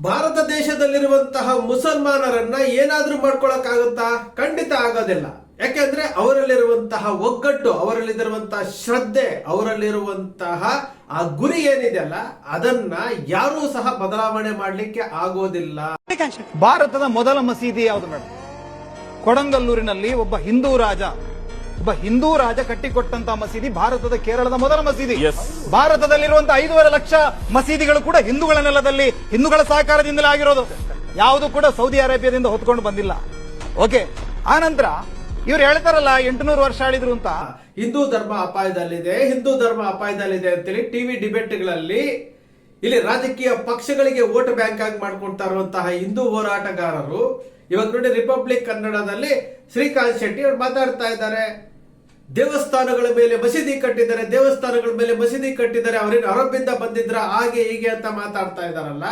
ಭಾರತ ದೇಶದಲ್ಲಿರುವಂತಹ ಮುಸಲ್ಮಾನರನ್ನ ಏನಾದ್ರೂ ಮಾಡ್ಕೊಳಕ್ಕಾಗುತ್ತಾ? ಖಂಡಿತ ಆಗೋದಿಲ್ಲ. ಯಾಕೆಂದ್ರೆ ಅವರಲ್ಲಿರುವಂತಹ ಒಗ್ಗಟ್ಟು, ಅವರಲ್ಲಿರುವಂತಹ ಶ್ರದ್ಧೆ, ಅವರಲ್ಲಿರುವಂತಹ ಆ ಗುರಿ ಏನಿದೆಯಲ್ಲ ಅದನ್ನ ಯಾರೂ ಸಹ ಬದಲಾವಣೆ ಮಾಡಲಿಕ್ಕೆ ಆಗೋದಿಲ್ಲ. ಭಾರತದ ಮೊದಲ ಮಸೀದಿ ಯಾವುದು ಮೇಡಮ್ ಕೊಡಂಗಲ್ಲೂರಿನಲ್ಲಿ ಒಬ್ಬ ಹಿಂದೂ ರಾಜ ಒಬ್ಬ ಹಿಂದೂ ರಾಜ ಕಟ್ಟಿಕೊಟ್ಟಂತ ಮಸೀದಿ ಭಾರತದ ಕೇರಳದ ಮೊದಲ ಮಸೀದಿ. ಭಾರತದಲ್ಲಿರುವಂತಹ ಐದೂವರೆ ಲಕ್ಷ ಮಸೀದಿಗಳು ಕೂಡ ಹಿಂದೂಗಳ ನೆಲದಲ್ಲಿ ಹಿಂದೂಗಳ ಸಹಕಾರದಿಂದಲೇ ಆಗಿರೋದು. ಯಾವುದು ಕೂಡ ಸೌದಿ ಅರೇಬಿಯಾದಿಂದ ಹೊತ್ಕೊಂಡು ಬಂದಿಲ್ಲ. ಓಕೆ ಆನಂತರ ಇವ್ರು ಹೇಳ್ತಾರಲ್ಲ ಎಂಟುನೂರು ವರ್ಷ ಆಳಿದ್ರು ಅಂತ. ಹಿಂದೂ ಧರ್ಮ ಅಪಾಯದಲ್ಲಿದೆ ಹಿಂದೂ ಧರ್ಮ ಅಪಾಯದಲ್ಲಿದೆ ಅಂತೇಳಿ ಟಿವಿ ಡಿಬೇಟ್ಗಳಲ್ಲಿ ಇಲ್ಲಿ ರಾಜಕೀಯ ಪಕ್ಷಗಳಿಗೆ ವೋಟ್ ಬ್ಯಾಂಕ್ ಆಗಿ ಮಾಡ್ಕೊಳ್ತಾ ಇರುವಂತಹ ಹಿಂದೂ ಹೋರಾಟಗಾರರು. ಇವತ್ತು ನೋಡಿ ರಿಪಬ್ಲಿಕ್ ಕನ್ನಡದಲ್ಲಿ ಶ್ರೀಕಾಂತ್ ಶೆಟ್ಟಿ ಅವ್ರು ಮಾತಾಡ್ತಾ ಇದ್ದಾರೆ. ದೇವಸ್ಥಾನಗಳ ಮೇಲೆ ಮಸೀದಿ ಕಟ್ಟಿದ್ದಾರೆ, ದೇವಸ್ಥಾನಗಳ ಮೇಲೆ ಮಸೀದಿ ಕಟ್ಟಿದ್ದಾರೆ, ಅವರೇನು ಅರಬ್ಬಿಂದ ಬಂದಿದ್ರ, ಹಾಗೆ ಹೀಗೆ ಅಂತ ಮಾತಾಡ್ತಾ ಇದ್ದಾರಲ್ಲ?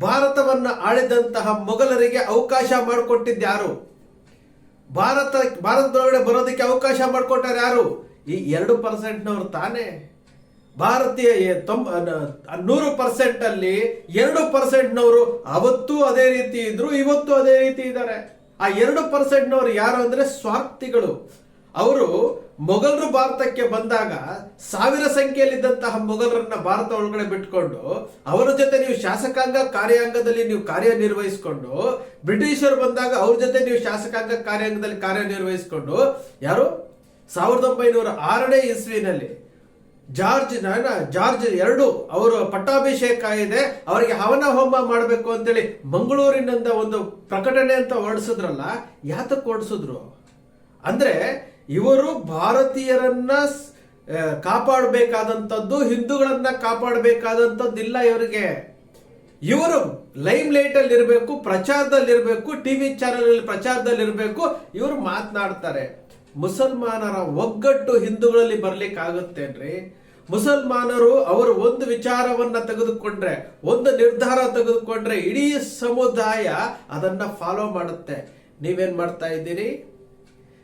ಭಾರತವನ್ನ ಆಳಿದಂತಹ ಮೊಘಲರಿಗೆ ಅವಕಾಶ ಮಾಡಿಕೊಟ್ಟಿದ್ದು ಯಾರು? ಭಾರತ, ಭಾರತದೊಳಗಡೆ ಬರೋದಕ್ಕೆ ಅವಕಾಶ ಮಾಡಿಕೊಟ್ಟಾರೆ ಯಾರು? ಈ ಎರಡು ಪರ್ಸೆಂಟ್ನವ್ರು ತಾನೇ. ಭಾರತೀಯ ತೊಂಬ ನೂರು ಪರ್ಸೆಂಟ್ ಅಲ್ಲಿ ಎರಡು ಪರ್ಸೆಂಟ್ನವರು ಅವತ್ತು ಅದೇ ರೀತಿ ಇದ್ರು, ಇವತ್ತು ಅದೇ ರೀತಿ ಇದ್ದಾರೆ. ಆ ಎರಡು ಪರ್ಸೆಂಟ್ನವರು ಯಾರು ಅಂದ್ರೆ ಸ್ವಾರ್ಥಿಗಳು. ಅವರು ಮೊಘಲರು ಭಾರತಕ್ಕೆ ಬಂದಾಗ ಸಾವಿರ ಸಂಖ್ಯೆಯಲ್ಲಿದ್ದಂತಹ ಮೊಘಲರನ್ನ ಭಾರತ ಒಳಗಡೆ ಬಿಟ್ಕೊಂಡು ಅವರ ಜೊತೆ ನೀವು ಶಾಸಕಾಂಗ ಕಾರ್ಯಾಂಗದಲ್ಲಿ ನೀವು ಕಾರ್ಯನಿರ್ವಹಿಸಿಕೊಂಡು ಬ್ರಿಟಿಷರು ಬಂದಾಗ ಅವ್ರ ಜೊತೆ ನೀವು ಶಾಸಕಾಂಗ ಕಾರ್ಯಾಂಗದಲ್ಲಿ ಕಾರ್ಯನಿರ್ವಹಿಸಿಕೊಂಡು ಯಾರು? ಸಾವಿರದ ಒಂಬೈನೂರ ಆರನೇ ಇಸ್ವಿನಲ್ಲಿ ಜಾರ್ಜ್ ಜಾರ್ಜ್ ಎರಡು ಅವರು ಪಟ್ಟಾಭಿಷೇಕ ಇದೆ, ಅವರಿಗೆ ಹವನ ಹೋಮ ಮಾಡಬೇಕು ಅಂತೇಳಿ ಮಂಗಳೂರಿನಿಂದ ಒಂದು ಪ್ರಕಟಣೆ ಅಂತ ಹೊರಡಿಸಿದ್ರಲ್ಲ, ಯಾತಕ್ಕೆ ಹೊರಡಿಸಿದ್ರು? ಅಂದ್ರೆ ಇವರು ಭಾರತೀಯರನ್ನ ಕಾಪಾಡಬೇಕಾದಂಥದ್ದು, ಹಿಂದೂಗಳನ್ನ ಕಾಪಾಡಬೇಕಾದಂಥದ್ದಿಲ್ಲ ಇವರಿಗೆ. ಇವರು ಲೈಮ್ ಲೈಟ್ ಅಲ್ಲಿ ಇರಬೇಕು ಪ್ರಚಾರದಲ್ಲಿ ಇರಬೇಕು ಟಿವಿ ಚಾನೆಲ್ ಅಲ್ಲಿ ಪ್ರಚಾರದಲ್ಲಿ ಇರಬೇಕು ಇವರು ಮಾತನಾಡ್ತಾರೆ. ಮುಸಲ್ಮಾನರ ಒಗ್ಗಟ್ಟು ಹಿಂದೂಗಳಲ್ಲಿ ಬರ್ಲಿಕ್ಕೆ ಆಗುತ್ತೇನ್ರಿ ಮುಸಲ್ಮಾನರು ಅವರು ಒಂದು ವಿಚಾರವನ್ನ ತೆಗೆದುಕೊಂಡ್ರೆ, ಒಂದು ನಿರ್ಧಾರ ತೆಗೆದುಕೊಂಡ್ರೆ ಇಡೀ ಸಮುದಾಯ ಅದನ್ನ ಫಾಲೋ ಮಾಡುತ್ತೆ. ನೀವೇನ್ ಮಾಡ್ತಾ ಇದ್ದೀರಿ?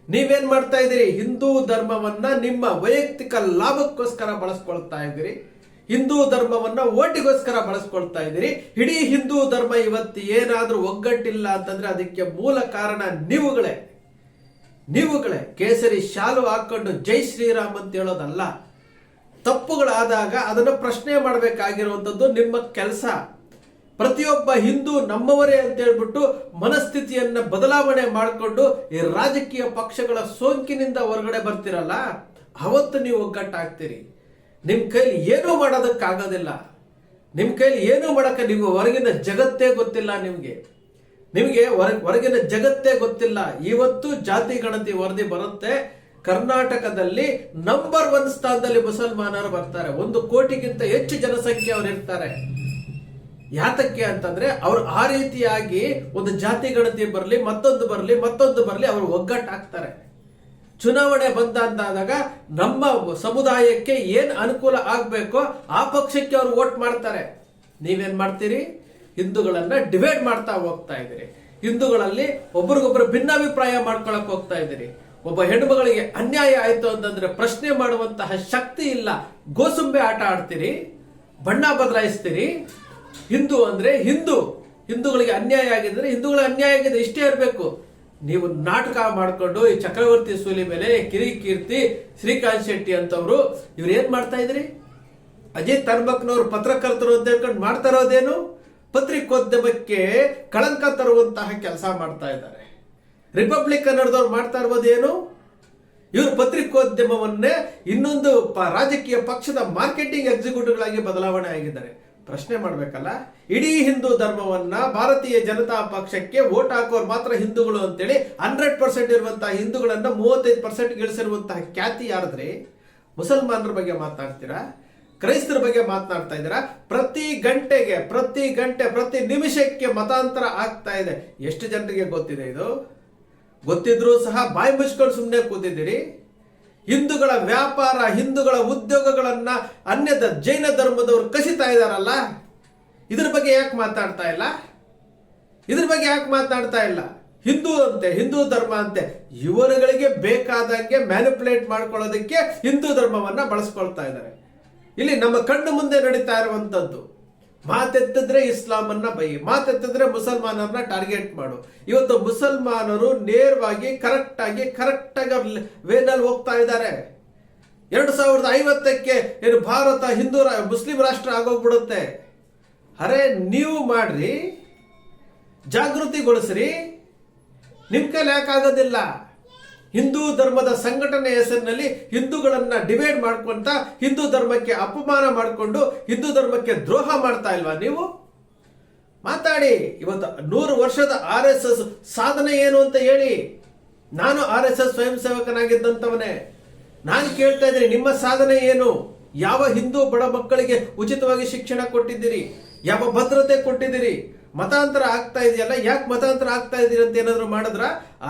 ನೀವೇನ್ ಮಾಡ್ತಾ ಇದ್ದೀರಿ? ಹಿಂದೂ ಧರ್ಮವನ್ನ ನಿಮ್ಮ ವೈಯಕ್ತಿಕ ಲಾಭಕ್ಕೋಸ್ಕರ ಬಳಸ್ಕೊಳ್ತಾ ಇದ್ದೀರಿ. ಹಿಂದೂ ಧರ್ಮವನ್ನ ಓಟಿಗೋಸ್ಕರ ಬಳಸ್ಕೊಳ್ತಾ ಇದ್ದೀರಿ. ಇಡೀ ಹಿಂದೂ ಧರ್ಮ ಇವತ್ತು ಏನಾದ್ರೂ ಒಗ್ಗಟ್ಟಿಲ್ಲ ಅಂತಂದ್ರೆ ಅದಕ್ಕೆ ಮೂಲ ಕಾರಣ ನೀವುಗಳೇ. ನೀವುಗಳೇ. ಕೇಸರಿ ಶಾಲು ಹಾಕೊಂಡು ಜೈ ಶ್ರೀರಾಮ್ ಅಂತ ಹೇಳೋದಲ್ಲ. ತಪ್ಪುಗಳಾದಾಗ ಅದನ್ನು ಪ್ರಶ್ನೆ ಮಾಡಬೇಕಾಗಿರುವಂಥದ್ದು ನಿಮ್ಮ ಕೆಲಸ. ಪ್ರತಿಯೊಬ್ಬ ಹಿಂದೂ ನಮ್ಮವರೇ ಅಂತ ಹೇಳ್ಬಿಟ್ಟು ಮನಸ್ಥಿತಿಯನ್ನ ಬದಲಾವಣೆ ಮಾಡಿಕೊಂಡು ಈ ರಾಜಕೀಯ ಪಕ್ಷಗಳ ಸೋಂಕಿನಿಂದ ಹೊರಗಡೆ ಬರ್ತಿರಲ್ಲ, ಅವತ್ತು ನೀವು ಒಗ್ಗಟ್ಟಾಗ್ತೀರಿ. ನಿಮ್ ಕೈಲಿ ಏನೂ ಮಾಡೋದಕ್ಕಾಗೋದಿಲ್ಲ. ನಿಮ್ ಕೈಲಿ ಏನೂ ಮಾಡಕ್ಕೆ ನೀವು ಹೊರಗಿನ ಜಗತ್ತೇ ಗೊತ್ತಿಲ್ಲ ನಿಮ್ಗೆ. ನಿಮಗೆ ಹೊರ- ಹೊರಗಿನ ಜಗತ್ತೇ ಗೊತ್ತಿಲ್ಲ. ಇವತ್ತು ಜಾತಿ ಗಣತಿ ವರದಿ ಬರುತ್ತೆ. ಕರ್ನಾಟಕದಲ್ಲಿ ನಂಬರ್ ಒನ್ ಸ್ಥಾನದಲ್ಲಿ ಮುಸಲ್ಮಾನರು ಬರ್ತಾರೆ. ಒಂದು ಕೋಟಿಗಿಂತ ಹೆಚ್ಚು ಜನಸಂಖ್ಯೆ ಅವರು ಇರ್ತಾರೆ. ಯಾತಕ್ಕೆ ಅಂತಂದ್ರೆ ಅವ್ರು ಆ ರೀತಿಯಾಗಿ ಒಂದು ಜಾತಿ ಗಣತಿ ಬರಲಿ, ಮತ್ತೊಂದು ಬರಲಿ ಮತ್ತೊಂದು ಬರಲಿ ಅವರು ಒಗ್ಗಟ್ಟಾಗ್ತಾರೆ. ಚುನಾವಣೆ ಬಂದ ನಮ್ಮ ಸಮುದಾಯಕ್ಕೆ ಏನು ಅನುಕೂಲ ಆಗಬೇಕೋ ಆ ಪಕ್ಷಕ್ಕೆ ಅವ್ರು ವೋಟ್ ಮಾಡ್ತಾರೆ. ನೀವೇನ್ ಮಾಡ್ತೀರಿ? ಹಿಂದೂಗಳನ್ನ ಡಿವೈಡ್ ಮಾಡ್ತಾ ಹೋಗ್ತಾ ಇದ್ದೀರಿ. ಹಿಂದೂಗಳಲ್ಲಿ ಒಬ್ರಿಗೊಬ್ರು ಭಿನ್ನಾಭಿಪ್ರಾಯ ಮಾಡ್ಕೊಳಕ್ ಹೋಗ್ತಾ ಇದ್ದೀರಿ. ಒಬ್ಬ ಹೆಣ್ಮಗಳಿಗೆ ಅನ್ಯಾಯ ಆಯಿತು ಅಂತಂದ್ರೆ ಪ್ರಶ್ನೆ ಮಾಡುವಂತಹ ಶಕ್ತಿ ಇಲ್ಲ. ಗೋಸುಂಬೆ ಆಟ ಆಡ್ತೀರಿ, ಬಣ್ಣ ಬದಲಾಯಿಸ್ತೀರಿ ಹಿಂದೂ ಅಂದ್ರೆ ಹಿಂದೂ. ಹಿಂದೂಗಳಿಗೆ ಅನ್ಯಾಯ ಆಗಿದ್ರೆ ಹಿಂದೂಗಳ ಅನ್ಯಾಯ ಆಗಿದೆ ಇಷ್ಟೇ ಇರಬೇಕು. ನೀವು ನಾಟಕ ಮಾಡಿಕೊಂಡು ಈ ಚಕ್ರವರ್ತಿ ಸೂಲಿ ಮೇಲೆ ಕಿರಿ ಕೀರ್ತಿ ಶ್ರೀಕಾಂತ್ ಶೆಟ್ಟಿ ಅಂತವ್ರು, ಇವ್ರು ಏನ್ ಮಾಡ್ತಾ ಇದ್ರಿ? ಅಜಿತ್ ಹನ್ಮಕ್ನವ್ರು ಪತ್ರಕರ್ತರು ಅಂತ ಹೇಳ್ಕೊಂಡು ಮಾಡ್ತಾ ಇರೋದೇನು? ಪತ್ರಿಕೋದ್ಯಮಕ್ಕೆ ಕಳಂಕ ತರುವಂತಹ ಕೆಲಸ ಮಾಡ್ತಾ ಇದ್ದಾರೆ. ರಿಪಬ್ಲಿಕ್ ಕನ್ನಡದವ್ರು ಮಾಡ್ತಾ ಇರೋದೇನು? ಇವರು ಪತ್ರಿಕೋದ್ಯಮವನ್ನೇ ಇನ್ನೊಂದು ರಾಜಕೀಯ ಪಕ್ಷದ ಮಾರ್ಕೆಟಿಂಗ್ ಎಕ್ಸಿಕ್ಯೂಟಿವ್ಗಳಾಗಿ ಬದಲಾವಣೆ ಆಗಿದ್ದಾರೆ. ಪ್ರಶ್ನೆ ಮಾಡ್ಬೇಕಲ್ಲ? ಇಡೀ ಹಿಂದೂ ಧರ್ಮವನ್ನ ಭಾರತೀಯ ಜನತಾ ಪಕ್ಷಕ್ಕೆ ವೋಟ್ ಹಾಕೋರು ಮಾತ್ರ ಹಿಂದೂಗಳು ಅಂತೇಳಿ ಹಂಡ್ರೆಡ್ ಪರ್ಸೆಂಟ್ ಇರುವಂತಹ ಹಿಂದೂಗಳನ್ನ ಮೂವತ್ತೈದು ಪರ್ಸೆಂಟ್ ಗಳಿಸಿರುವಂತಹ ಖ್ಯಾತಿ ಯಾರದ್ರಿ? ಮುಸಲ್ಮಾನರ ಬಗ್ಗೆ ಮಾತನಾಡ್ತೀರಾ ಕ್ರೈಸ್ತರ ಬಗ್ಗೆ ಮಾತನಾಡ್ತಾ ಇದ್ದೀರಾ? ಪ್ರತಿ ಗಂಟೆಗೆ, ಪ್ರತಿ ಗಂಟೆ, ಪ್ರತಿ ನಿಮಿಷಕ್ಕೆ ಮತಾಂತರ ಆಗ್ತಾ ಇದೆ. ಎಷ್ಟು ಜನರಿಗೆ ಗೊತ್ತಿದೆ ಇದು? ಗೊತ್ತಿದ್ರೂ ಸಹ ಬಾಯಿ ಮುಚ್ಕೊಂಡು ಸುಮ್ಮನೆ ಕೂತಿದ್ದೀರಿ. ಹಿಂದೂಗಳ ವ್ಯಾಪಾರ, ಹಿಂದೂಗಳ ಉದ್ಯೋಗಗಳನ್ನ ಅನ್ಯದ ಜೈನ ಧರ್ಮದವರು ಕಸಿತಾ ಇದ್ದಾರಲ್ಲ ಇದ್ರ ಬಗ್ಗೆ ಯಾಕೆ ಮಾತಾಡ್ತಾ ಇಲ್ಲ? ಇದ್ರ ಬಗ್ಗೆ ಯಾಕೆ ಮಾತಾಡ್ತಾ ಇಲ್ಲ? ಹಿಂದೂ ಅಂತೆ, ಹಿಂದೂ ಧರ್ಮ ಅಂತೆ. ಇವರುಗಳಿಗೆ ಬೇಕಾದಂಗೆ ಮ್ಯಾನಿಪುಲೇಟ್ ಮಾಡ್ಕೊಳ್ಳೋದಕ್ಕೆ ಹಿಂದೂ ಧರ್ಮವನ್ನ ಬಳಸ್ಕೊಳ್ತಾ ಇದ್ದಾರೆ. ಇಲ್ಲಿ ನಮ್ಮ ಕಣ್ಣು ಮುಂದೆ ನಡೀತಾ ಇರುವಂತದ್ದು ಮಾತೆತ್ತಿದ್ರೆ ಇಸ್ಲಾಮನ್ನ ಬೈ, ಮಾತೆತ್ತಿದ್ರೆ ಮುಸಲ್ಮಾನರನ್ನ ಟಾರ್ಗೆಟ್ ಮಾಡು. ಇವತ್ತು ಮುಸಲ್ಮಾನರು ನೇರವಾಗಿ ಕರೆಕ್ಟ್ ಆಗಿ ಕರೆಕ್ಟ್ ಆಗಿ ವೇನಲ್ಲಿ ಹೋಗ್ತಾ ಇದ್ದಾರೆ. ಎರಡು ಸಾವಿರದ ಐವತ್ತಕ್ಕೆ ಏನು ಭಾರತ, ಹಿಂದೂ ಮುಸ್ಲಿಂ ರಾಷ್ಟ್ರ ಆಗೋಗ್ಬಿಡುತ್ತೆ. ಅರೆ, ನೀವು ಮಾಡ್ರಿ, ಜಾಗೃತಿಗೊಳಿಸ್ರಿ, ನಿಮ್ ಕೈಲಿ ಯಾಕಾಗೋದಿಲ್ಲ. ಹಿಂದೂ ಧರ್ಮದ ಸಂಘಟನೆ ಹೆಸರಿನಲ್ಲಿ ಹಿಂದೂಗಳನ್ನ ಡಿವೈಡ್ ಮಾಡ್ಕೊಂತ ಹಿಂದೂ ಧರ್ಮಕ್ಕೆ ಅಪಮಾನ ಮಾಡಿಕೊಂಡು ಹಿಂದೂ ಧರ್ಮಕ್ಕೆ ದ್ರೋಹ ಮಾಡ್ತಾ ಇಲ್ವಾ ನೀವು? ಮಾತಾಡಿ. ಇವತ್ತು ನೂರು ವರ್ಷದ ಆರ್ ಎಸ್ ಎಸ್ ಸಾಧನೆ ಏನು ಅಂತ ಹೇಳಿ. ನಾನು ಆರ್ ಎಸ್ ಎಸ್ ಸ್ವಯಂ ಸೇವಕನಾಗಿದ್ದಂಥವನೇ. ನಾನು ಕೇಳ್ತಾ ಇದ್ದೀನಿ, ನಿಮ್ಮ ಸಾಧನೆ ಏನು? ಯಾವ ಹಿಂದೂ ಬಡ ಮಕ್ಕಳಿಗೆ ಉಚಿತವಾಗಿ ಶಿಕ್ಷಣ ಕೊಟ್ಟಿದ್ದೀರಿ? ಯಾವ ಭದ್ರತೆ ಕೊಟ್ಟಿದ್ದೀರಿ? ಮತಾಂತರ ಆಗ್ತಾ ಇದೆಯಲ್ಲ, ಯಾಕೆ ಮತಾಂತರ ಆಗ್ತಾ ಇದೀರಿ ಅಂತ ಏನಾದ್ರು ಮಾಡಿದ್ರ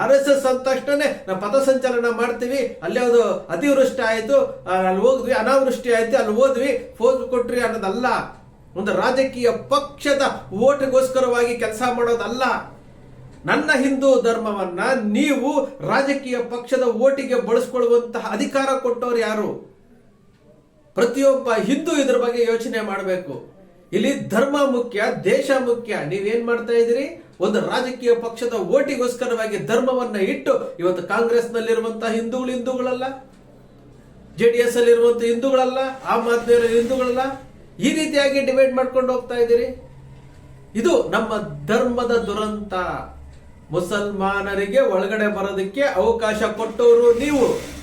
ಆರ್ ಎಸ್ ಎಸ್ ಅಂದ ತಕ್ಷಣನೇ ನಾವು ಪಥಸಂಚಲನ ಮಾಡ್ತೀವಿ. ಅಲ್ಲಿ ಅದು ಅತಿವೃಷ್ಟಿ ಆಯಿತು ಅಲ್ಲಿ ಹೋದ್ವಿ, ಅನಾವೃಷ್ಟಿ ಆಯಿತು, ಅಲ್ಲಿ ಹೋದ್ವಿ, ಫೋನ್ ಕೊಟ್ರಿ ಅನ್ನೋದಲ್ಲ. ಒಂದು ರಾಜಕೀಯ ಪಕ್ಷದ ಓಟ್ಗೋಸ್ಕರವಾಗಿ ಕೆಲಸ ಮಾಡೋದಲ್ಲ. ನನ್ನ ಹಿಂದೂ ಧರ್ಮವನ್ನ ನೀವು ರಾಜಕೀಯ ಪಕ್ಷದ ಓಟಿಗೆ ಬಳಸ್ಕೊಳ್ಳುವಂತಹ ಅಧಿಕಾರ ಕೊಟ್ಟವ್ರು ಯಾರು? ಪ್ರತಿಯೊಬ್ಬ ಹಿಂದೂ ಇದ್ರ ಬಗ್ಗೆ ಯೋಚನೆ ಮಾಡಬೇಕು. ಇಲ್ಲಿ ಧರ್ಮ ಮುಖ್ಯ, ದೇಶ ಮುಖ್ಯ, ನೀವೇನ್ ಮಾಡ್ತಾ ಇದ್ದೀರಿ? ಒಂದು ರಾಜಕೀಯ ಪಕ್ಷದ ಓಟಿಗೋಸ್ಕರವಾಗಿ ಧರ್ಮವನ್ನ ಇಟ್ಟು ಇವತ್ತು ಕಾಂಗ್ರೆಸ್ನಲ್ಲಿರುವಂತಹ ಹಿಂದೂಗಳು ಹಿಂದೂಗಳಲ್ಲ, ಜೆ ಡಿ ಎಸ್ ಅಲ್ಲಿ ಇರುವಂತ ಹಿಂದೂಗಳಲ್ಲ, ಆಮ್ ಆದ್ಮಿ ಹಿಂದೂಗಳಲ್ಲ, ಈ ರೀತಿಯಾಗಿ ಡಿವೈಡ್ ಮಾಡ್ಕೊಂಡು ಹೋಗ್ತಾ ಇದ್ದೀರಿ. ಇದು ನಮ್ಮ ಧರ್ಮದ ದುರಂತ. ಮುಸಲ್ಮಾನರಿಗೆ ಒಳಗಡೆ ಬರೋದಕ್ಕೆ ಅವಕಾಶ ಕೊಟ್ಟವರು ನೀವು.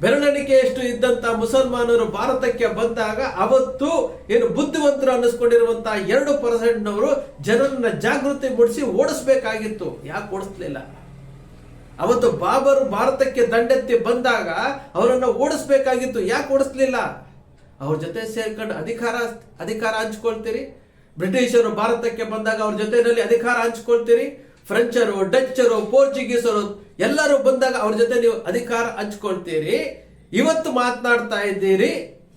ಬೆರಳೆಣಿಕೆಯಷ್ಟು ಇದ್ದಂತ ಮುಸಲ್ಮಾನರು ಭಾರತಕ್ಕೆ ಬಂದಾಗ ಅವತ್ತು ಏನು ಬುದ್ಧಿವಂತರು ಅನ್ನಿಸ್ಕೊಂಡಿರುವಂತಹ ಎರಡು ಪರ್ಸೆಂಟ್ನವರು ಜನರನ್ನ ಜಾಗೃತಿ ಮೂಡಿಸಿ ಓಡಿಸ್ಬೇಕಾಗಿತ್ತು. ಯಾಕೆ ಓಡಿಸ್ಲಿಲ್ಲ? ಅವತ್ತು ಬಾಬರು ಭಾರತಕ್ಕೆ ದಂಡೆತ್ತಿ ಬಂದಾಗ ಅವರನ್ನ ಓಡಿಸ್ಬೇಕಾಗಿತ್ತು. ಯಾಕೆ ಓಡಿಸ್ಲಿಲ್ಲ? ಅವ್ರ ಜೊತೆ ಸೇರ್ಕೊಂಡು ಅಧಿಕಾರ ಅಧಿಕಾರ ಹಂಚ್ಕೊಳ್ತೀರಿ? ಬ್ರಿಟಿಷರು ಭಾರತಕ್ಕೆ ಬಂದಾಗ ಅವ್ರ ಜೊತೆಯಲ್ಲಿ ಅಧಿಕಾರ ಹಂಚ್ಕೊಳ್ತೀರಿ? ಫ್ರೆಂಚರು ಡಚ್ಚರು ಪೋರ್ಚುಗೀಸರು ಎಲ್ಲರೂ ಬಂದಾಗ ಅವ್ರ ಜೊತೆ ನೀವು ಅಧಿಕಾರ ಹಂಚ್ಕೊಳ್ತೀರಿ. ಇವತ್ತು ಮಾತನಾಡ್ತಾ ಇದ್ದೀರಿ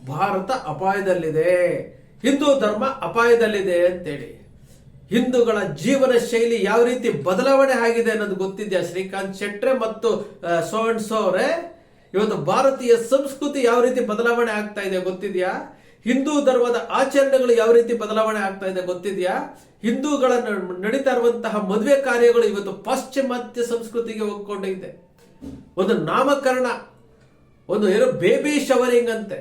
ಭಾರತ ಅಪಾಯದಲ್ಲಿದೆ ಹಿಂದೂ ಧರ್ಮ ಅಪಾಯದಲ್ಲಿದೆ ಅಂತೇಳಿ. ಹಿಂದೂಗಳ ಜೀವನ ಶೈಲಿ ಯಾವ ರೀತಿ ಬದಲಾವಣೆ ಆಗಿದೆ ಅನ್ನೋದು ಗೊತ್ತಿದೆಯಾ ಶ್ರೀಕಾಂತ್ ಶೆಟ್ರೆ ಮತ್ತು ಆ, ಸೋ ಅಂಡ್ ಸೋ ಅವರೇ? ಇವತ್ತು ಭಾರತೀಯ ಸಂಸ್ಕೃತಿ ಯಾವ ರೀತಿ ಬದಲಾವಣೆ ಆಗ್ತಾ ಇದೆ ಗೊತ್ತಿದೆಯಾ? ಹಿಂದೂ ಧರ್ಮದ ಆಚರಣೆಗಳು ಯಾವ ರೀತಿ ಬದಲಾವಣೆ ಆಗ್ತಾ ಇದೆ ಗೊತ್ತಿದೆಯಾ? ಹಿಂದೂಗಳ ನಡೀತಾ ಇರುವಂತಹ ಮದುವೆ ಕಾರ್ಯಗಳು ಇವತ್ತು ಪಾಶ್ಚಿಮಾತ್ಯ ಸಂಸ್ಕೃತಿಗೆ ಒಕ್ಕೊಂಡಿದೆ ಒಂದು ನಾಮಕರಣ, ಒಂದು ಏನು ಬೇಬಿ ಶವರಿಂಗ್ ಅಂತೆ,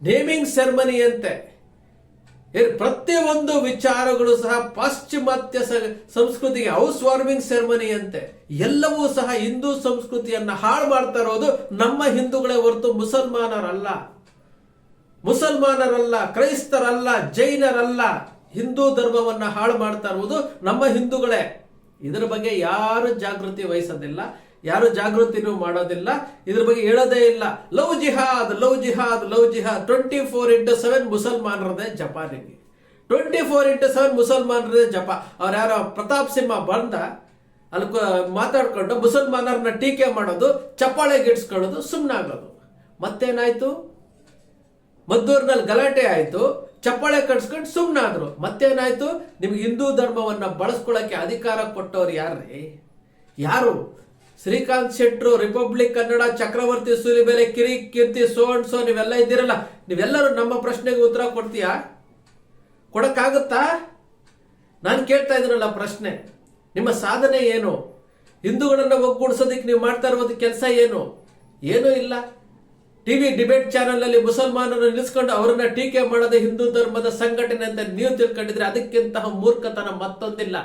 ನೇಮಿಂಗ್ ಸೆರೆಮನಿ ಅಂತೆ. ಪ್ರತಿಯೊಂದು ವಿಚಾರಗಳು ಸಹ ಪಾಶ್ಚಿಮಾತ್ಯ ಸಂಸ್ಕೃತಿಗೆ ಹೌಸ್ ವಾರ್ಮಿಂಗ್ ಸೆರೆಮನಿ ಅಂತೆ. ಎಲ್ಲವೂ ಸಹ ಹಿಂದೂ ಸಂಸ್ಕೃತಿಯನ್ನ ಹಾಳು ಮಾಡ್ತಾ ಇರೋದು ನಮ್ಮ ಹಿಂದೂಗಳೇ ಹೊರತು ಮುಸಲ್ಮಾನರಲ್ಲ. ಮುಸಲ್ಮಾನರಲ್ಲ, ಕ್ರೈಸ್ತರಲ್ಲ, ಜೈನರಲ್ಲ, ಹಿಂದೂ ಧರ್ಮವನ್ನ ಹಾಳು ಮಾಡ್ತಾ ಇರುವುದು ನಮ್ಮ ಹಿಂದೂಗಳೇ. ಇದರ ಬಗ್ಗೆ ಯಾರು ಜಾಗೃತಿ ವಹಿಸೋದಿಲ್ಲ, ಯಾರು ಜಾಗೃತಿನೂ ಮಾಡೋದಿಲ್ಲ, ಇದ್ರ ಬಗ್ಗೆ ಹೇಳೋದೇ ಇಲ್ಲ. Love jihad love jihad love jihad twenty four into seven ಮುಸಲ್ಮಾನರದೇ ಜಪಾನಿಗೆ ಟ್ವೆಂಟಿ ಫೋರ್ ಇಂಟು ಸೆವೆನ್ ಮುಸಲ್ಮಾನರದೇ ಜಪ. ಅವ್ರು ಯಾರೋ ಪ್ರತಾಪ್ ಸಿಂಹ ಬಂದ ಅಲ್ಲಿ ಮಾತಾಡ್ಕೊಂಡು ಮುಸಲ್ಮಾನರನ್ನ ಟೀಕೆ ಮಾಡೋದು, ಚಪ್ಪಾಳೆ ಗಿಡ್ಸ್ಕೊಳ್ಳೋದು ಸುಮ್ಮನಾಗೋದು ಮತ್ತೇನಾಯ್ತು? ಮದ್ದೂರಿನಲ್ಲಿ ಗಲಾಟೆ ಆಯಿತು, ಚಪ್ಪಾಳೆ ಕಟ್ಸ್ಕೊಂಡು ಸುಮ್ಮನಾದ್ರು ಮತ್ತೇನಾಯ್ತು? ನಿಮ್ಗೆ ಹಿಂದೂ ಧರ್ಮವನ್ನ ಬಳಸ್ಕೊಳ್ಳೋಕ್ಕೆ ಅಧಿಕಾರ ಕೊಟ್ಟವ್ರು ಯಾರ್ರಿ? ಯಾರು? ಶ್ರೀಕಾಂತ್ ಶೆಟ್ರು, ರಿಪಬ್ಲಿಕ್ ಕನ್ನಡ, ಚಕ್ರವರ್ತಿ, ಸುಲಿಬೆಲೆ, ಕಿರಿ, ಕೀರ್ತಿ, ಸೋ ಸೋ, ನೀವೆಲ್ಲ ಇದ್ದೀರಲ್ಲ, ನೀವೆಲ್ಲರೂ ನಮ್ಮ ಪ್ರಶ್ನೆಗೆ ಉತ್ತರ ಕೊಡ್ತೀಯಾ? ಕೊಡಕ್ಕಾಗುತ್ತಾ? ನಾನು ಕೇಳ್ತಾ ಇದ್ದೀನಲ್ಲ ಪ್ರಶ್ನೆ. ನಿಮ್ಮ ಸಾಧನೆ ಏನು? ಹಿಂದೂಗಳನ್ನ ಒಗ್ಗೂಡಿಸೋದಕ್ಕೆ ನೀವು ಮಾಡ್ತಾ ಇರೋದು ಕೆಲಸ ಏನು? ಏನೂ ಇಲ್ಲ. ಟಿವಿ ಡಿಬೇಟ್ ಚಾನೆಲ್ ಅಲ್ಲಿ ಮುಸಲ್ಮಾನರನ್ನು ನಿಲ್ಲಿಸ್ಕೊಂಡು ಅವರನ್ನ ಟೀಕೆ ಮಾಡದೆ ಹಿಂದೂ ಧರ್ಮದ ಸಂಘಟನೆ ಅಂತ ನೀವು ತಿಳ್ಕೊಂಡಿದ್ರೆ ಅದಕ್ಕಿಂತಹ ಮೂರ್ಖತನ ಮತ್ತೊಂದಿಲ್ಲ.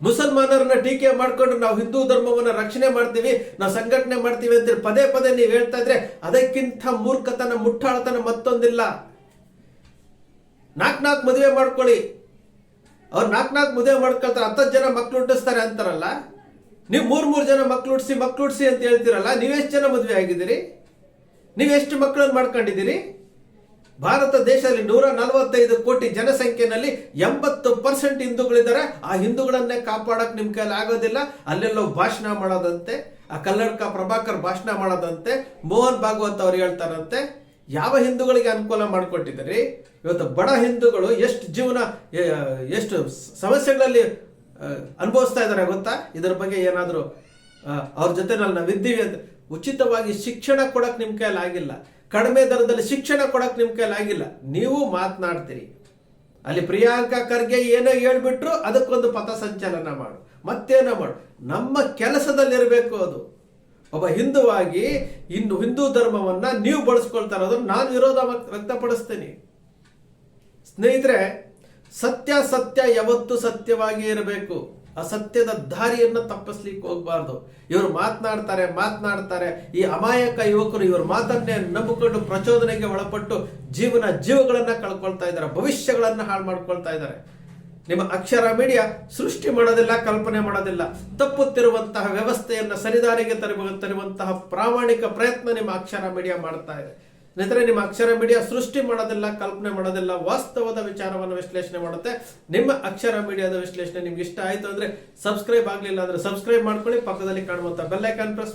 ಮುಸಲ್ಮಾನರನ್ನ ಟೀಕೆ ಮಾಡಿಕೊಂಡು ನಾವು ಹಿಂದೂ ಧರ್ಮವನ್ನು ರಕ್ಷಣೆ ಮಾಡ್ತೀವಿ, ನಾವು ಸಂಘಟನೆ ಮಾಡ್ತೀವಿ ಅಂತ ಪದೇ ಪದೇ ನೀವು ಹೇಳ್ತಾ ಇದ್ರೆ ಅದಕ್ಕಿಂತ ಮೂರ್ಖತನ, ಮುಟ್ಟಾಳತನ ಮತ್ತೊಂದಿಲ್ಲ. ನಾಲ್ಕು ನಾಲ್ಕು ಮದುವೆ ಮಾಡ್ಕೊಳ್ಳಿ. ಅವ್ರು ನಾಲ್ಕು ನಾಲ್ಕು ಮದುವೆ ಮಾಡ್ಕೊಳ್ತಾರೆ, ಹತ್ತತ್ತು ಜನ ಮಕ್ಕಳು ಹುಟ್ಟಿಸ್ತಾರೆ ಅಂತಾರಲ್ಲ? ನೀವು ಮೂರ್ ಮೂರು ಜನ ಮಕ್ಳು ಹುಟ್ಟಿಸಿ ಮಕ್ಳು ಹುಟ್ಟಿಸಿ ಅಂತ ಹೇಳ್ತೀರಲ್ಲ ನೀವೆಷ್ಟು ಜನ ಮದುವೆ ಆಗಿದ್ದೀರಿ? ನೀವೆಷ್ಟು ಮಕ್ಕಳನ್ನು ಮಾಡ್ಕೊಂಡಿದ್ದೀರಿ? ಭಾರತ ದೇಶದಲ್ಲಿ ನೂರ ನಲವತ್ತೈದು ಕೋಟಿ ಜನಸಂಖ್ಯೆನಲ್ಲಿ ಎಂಬತ್ತು ಪರ್ಸೆಂಟ್ ಹಿಂದೂಗಳಿದ್ದಾರೆ. ಆ ಹಿಂದೂಗಳನ್ನೇ ಕಾಪಾಡಕ್ ನಿಮ್ ಕೈಲಿ ಆಗೋದಿಲ್ಲ. ಅಲ್ಲೆಲ್ಲೋ ಭಾಷಣ ಮಾಡೋದಂತೆ, ಆ ಕಲ್ಲಡ್ಕ ಪ್ರಭಾಕರ್ ಭಾಷಣ ಮಾಡೋದಂತೆ, ಮೋಹನ್ ಭಾಗವತ್ ಅವ್ರು ಹೇಳ್ತಾರಂತೆ. ಯಾವ ಹಿಂದೂಗಳಿಗೆ ಅನುಕೂಲ ಮಾಡಿಕೊಟ್ಟಿದ್ದಾರೆ? ಇವತ್ತು ಬಡ ಹಿಂದೂಗಳು ಎಷ್ಟು ಜೀವನ ಎಷ್ಟು ಸಮಸ್ಯೆಗಳಲ್ಲಿ ಅನುಭವಿಸ್ತಾ ಇದ್ದಾರೆ ಗೊತ್ತಾ? ಇದರ ಬಗ್ಗೆ ಏನಾದರೂ ಅವ್ರ ಜೊತೆ ನಾವಿದ್ದೀವಿ ಅಂತ. ಉಚಿತವಾಗಿ ಶಿಕ್ಷಣ ಕೊಡಕ್ ನಿಮ್ಮ ಕೈಲಿ ಆಗಿಲ್ಲ. ಕಡಿಮೆ ದರದಲ್ಲಿ ಶಿಕ್ಷಣ ಕೊಡಕ್ ನಿಮ್ಮ ಕೈಯಲ್ಲಿ ಆಗಿಲ್ಲ. ನೀವು ಮಾತನಾಡ್ತೀರಿ. ಅಲ್ಲಿ ಪ್ರಿಯಾಂಕಾ ಖರ್ಗೆ ಏನೋ ಹೇಳ್ಬಿಟ್ರು ಅದಕ್ಕೊಂದು ಪಥಸಂಚಲನ ಮಾಡು. ಮತ್ತೇನೋ ಮಾಡು. ನಮ್ಮ ಕೆಲಸದಲ್ಲಿರಬೇಕು ಅದು. ಒಬ್ಬ ಹಿಂದುವಾಗಿ ಇನ್ನು ಹಿಂದೂ ಧರ್ಮವನ್ನ ನೀವು ಬಳಸ್ಕೊಳ್ತಾ ನಾನು ವಿರೋಧ ವ್ಯಕ್ತ- ವ್ಯಕ್ತಪಡಿಸ್ತೀನಿ. ಸ್ನೇಹಿತರೆ ಸತ್ಯ ಸತ್ಯ ಯಾವತ್ತು ಸತ್ಯವಾಗಿ ಇರಬೇಕು. ಅಸತ್ಯದ ದಾರಿಯನ್ನ ತಪ್ಪಿಸ್ಲಿಕ್ಕೆ ಹೋಗ್ಬಾರ್ದು. ಇವರು ಮಾತನಾಡ್ತಾರೆ ಮಾತನಾಡ್ತಾರೆ. ಈ ಅಮಾಯಕ ಯುವಕರು ಇವ್ರ ಮಾತನ್ನೇ ನಂಬಿಕೊಂಡು ಪ್ರಚೋದನೆಗೆ ಒಳಪಟ್ಟು ಜೀವನ ಜೀವಗಳನ್ನ ಕಳ್ಕೊಳ್ತಾ ಇದ್ದಾರೆ, ಭವಿಷ್ಯಗಳನ್ನ ಹಾಳು ಮಾಡ್ಕೊಳ್ತಾ ಇದ್ದಾರೆ. ನಿಮ್ಮ ಅಕ್ಷರ ಮೀಡಿಯಾ ಸೃಷ್ಟಿ ಮಾಡೋದಿಲ್ಲ, ಕಲ್ಪನೆ ಮಾಡೋದಿಲ್ಲ. ತಪ್ಪುತ್ತಿರುವಂತಹ ವ್ಯವಸ್ಥೆಯನ್ನ ಸರಿದಾರಿಗೆ ತರುವ ತರುವಂತಹ ಪ್ರಾಮಾಣಿಕ ಪ್ರಯತ್ನ ನಿಮ್ಮ ಅಕ್ಷರ ಮೀಡಿಯಾ ಮಾಡ್ತಾ ಇದೆ. ಸ್ನೇಹಿತರೆ, ನಿಮ್ಮ ಅಕ್ಷರ ಮೀಡಿಯಾ ಸೃಷ್ಟಿ ಮಾಡೋದಿಲ್ಲ, ಕಲ್ಪನೆ ಮಾಡೋದಿಲ್ಲ, ವಾಸ್ತವದ ವಿಚಾರವನ್ನು ವಿಶ್ಲೇಷಣೆ ಮಾಡುತ್ತೆ. ನಿಮ್ಮ ಅಕ್ಷರ ಮೀಡಿಯಾದ ವಿಶ್ಲೇಷಣೆ ನಿಮ್ಗೆ ಇಷ್ಟ ಆಯ್ತು ಅಂದ್ರೆ ಸಬ್ಸ್ಕ್ರೈಬ್ ಆಗಲಿಲ್ಲ ಅಂದ್ರೆ ಸಬ್ಸ್ಕ್ರೈಬ್ ಮಾಡ್ಕೊಳ್ಳಿ. ಪಕ್ಕದಲ್ಲಿ ಕಾಣುವಂತ ಬೆಲ್ ಐಕಾನ್ ಪ್ರೆಸ್